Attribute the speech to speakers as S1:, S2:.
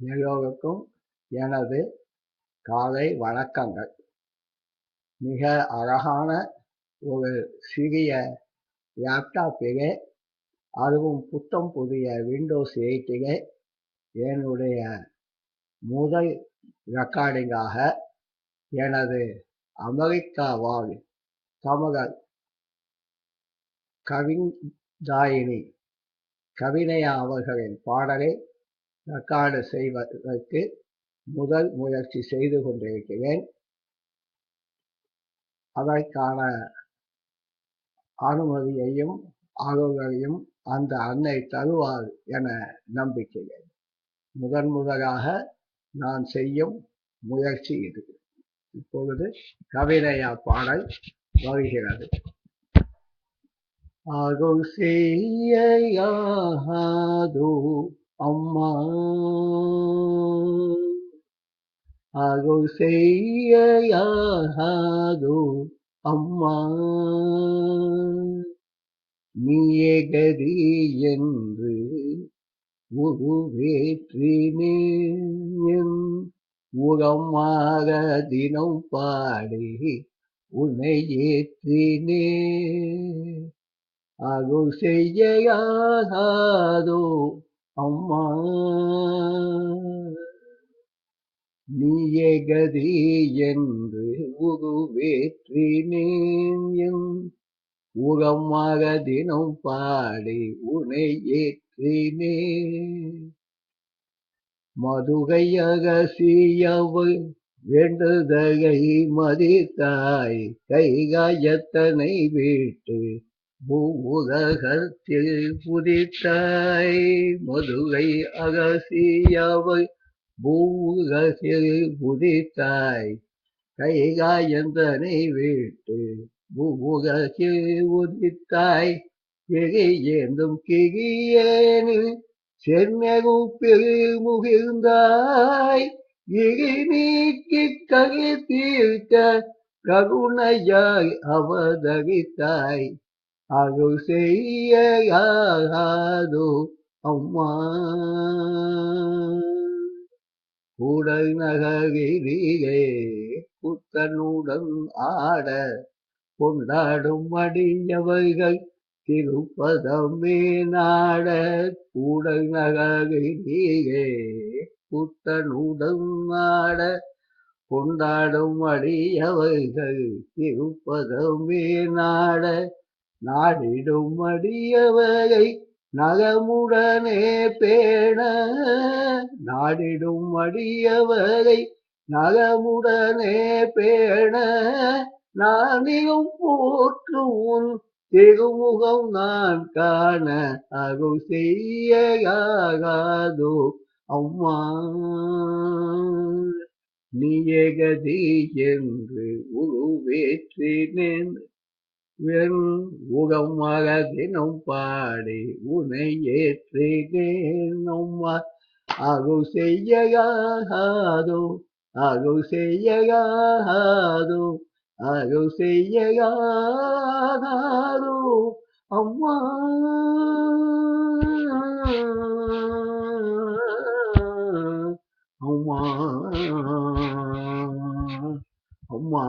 S1: எல்லோருக்கும் எனது காலை வணக்கங்கள். மிக அழகான ஒரு சிறிய லேப்டாப்பிலே அதுவும் புத்தம் புதிய விண்டோஸ் எயிட்டிலே என்னுடைய முதல் ரெக்கார்டிங்காக எனது அமெரிக்கா வாழ் தமிழர் கவிதாயினி கவினையா அவர்களின் பாடலை ரெக்கார்டு செய்வதற்கு முதல் முயற்சி செய்து கொண்டிருக்கிறேன். அதற்கான அனுமதியையும் அருளையும் அந்த அன்னை தருவார் என நம்பிக்கிறேன் முதன் முதலாக நான் செய்யும் முயற்சி இது. இப்பொழுது கவிதையா பாடல் வருகிறது. அருள் செய்யாதோ அம்மா. அருள் செய்யாதோ அம்மா. நீயே கதி என்று உருவேற்றினேன். உரமாக தினம் பாடி உன்னை ஏற்றினே அருள் செய்யாதோ அம்மா நீயகதி என்று உருவேற்றினேன் என் உரமாக தினம் பாடி உனை ஏற்றினே மதுகை அகசியவள் வேண்டுதகை மதித்தாய் கைகாயத்தனை வீட்டு பூவுலகத்தில் புதித்தாய் மதுகை அகசியவள் பூவுலகில் புதித்தாய் கைகாயந்தனை வீட்டு பூவுலகில் உதித்தாய் எகையேந்தும் கிகியேனில் சென்னகுப்பில் முகிழ்ந்தாய் இடி நீக்கி ககை தீர்க்க கருணையாய் அவதரித்தாய். அருள் செய்யாதோ அம்மா. உடல் நகரிலே புத்தனுடன் ஆட கொண்டாடும் அடியவர்கள் திருப்பதமே நாட. உடல் நகரிலே புத்தனுடன் ஆட கொண்டாடும் அடியவர்கள் திருப்பதமே நாட. நாடிடும் அடியவகை நகமுடனே பேண நாடிடும் அடியவகை நகமுடனே பேண நானிலும் போற்றும் திருமுகம் நான் காண அருள் செய்யாகாதோ அம்மா. நீயகதி என்று உருவேற்றினேன். உகமாக தினம் பாடி உனை ஏற்றுகிறேன் அகு செய்யாதோ அகு செய்யாதோ அகு செய்யாதோ அம்மா. அம்மா. அம்மா.